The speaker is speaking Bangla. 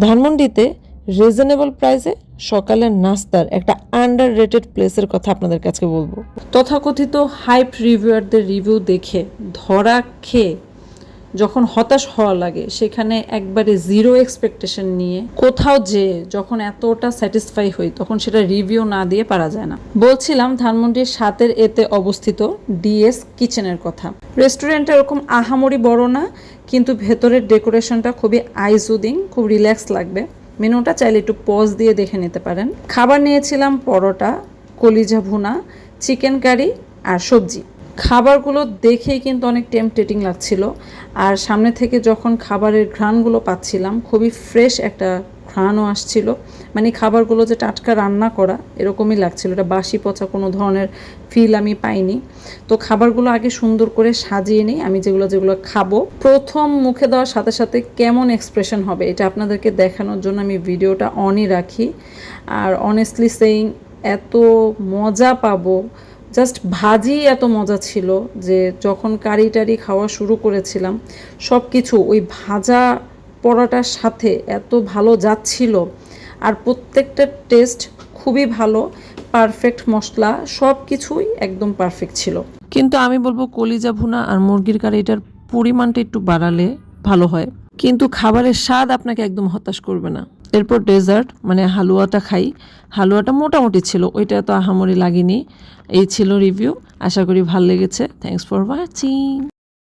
ধানমন্ডিতে রিজনেবল প্রাইসে সকালের নাস্তার একটা আন্ডার রেটেড প্লেসের কথা আপনাদের কাছে বলব। তথাকথিত হাইপ রিভিউয়ারদের রিভিউ দেখে ধরা খেয়ে যখন হতাশ হওয়া লাগে, সেখানে একবারে জিরো এক্সপেকটেশন নিয়ে কোথাও যে যখন এতটা স্যাটিসফাই হই, তখন সেটা রিভিউ না দিয়ে পারা যায় না। বলছিলাম ধানমন্ডির সাতের এতে অবস্থিত ডিএস কিচেনের কথা। রেস্টুরেন্টটা এরকম আহামরি বড় না, কিন্তু ভেতরের ডেকোরেশনটা খুবই আইজুদিং, খুব রিল্যাক্স লাগবে। মেনুটা চাইলে একটু পজ দিয়ে দেখে নিতে পারেন। খাবার নিয়েছিলাম পরোটা, কলিজা ভুনা চিকেন কারি আর সবজি। খাবারগুলো দেখেই কিন্তু অনেক টেম্পটেটিং লাগছিল। আর সামনে থেকে যখন খাবারের ঘ্রাণগুলো পাচ্ছিলাম, খুবই ফ্রেশ একটা ঘ্রাণও আসছিল। মানে খাবারগুলো যে টাটকা রান্না করা, এরকমই লাগছিল। এটা বাসি পচা কোনো ধরনের ফিল আমি পাইনি। তো খাবারগুলো আগে সুন্দর করে সাজিয়ে নিই। আমি যেগুলো যেগুলো খাব। প্রথম মুখে দেওয়ার সাথে সাথে কেমন এক্সপ্রেশন হবে, এটা আপনাদেরকে দেখানোর জন্য আমি ভিডিওটা অনই রাখি। আর অনেস্টলি সেইং এত মজা পাবো জাস্ট ভাজি এত মজা ছিল যে যখন কারি টারি খাওয়া শুরু করেছিলাম সব কিছু ওই ভাজা পরোটার সাথে এত ভালো যাচ্ছিল। আর প্রত্যেকটা টেস্ট খুবই ভালো পারফেক্ট মশলা সব কিছুই একদম পারফেক্ট ছিল। কিন্তু আমি বলব কলিজা ভুনা আর মুরগির কারিটার পরিমাণটা একটু বাড়ালে ভালো হয়। কিন্তু খাবারের স্বাদ আপনাকে একদম হতাশ করবে না। এরপর ডেজার্ট মানে হালুয়াটা খাই। হালুয়াটা মোটামুটি ছিল, ওইটা তো আহামরি লাগেনি। এই ছিল রিভিউ। আশা করি ভালো লেগেছে। Thanks for watching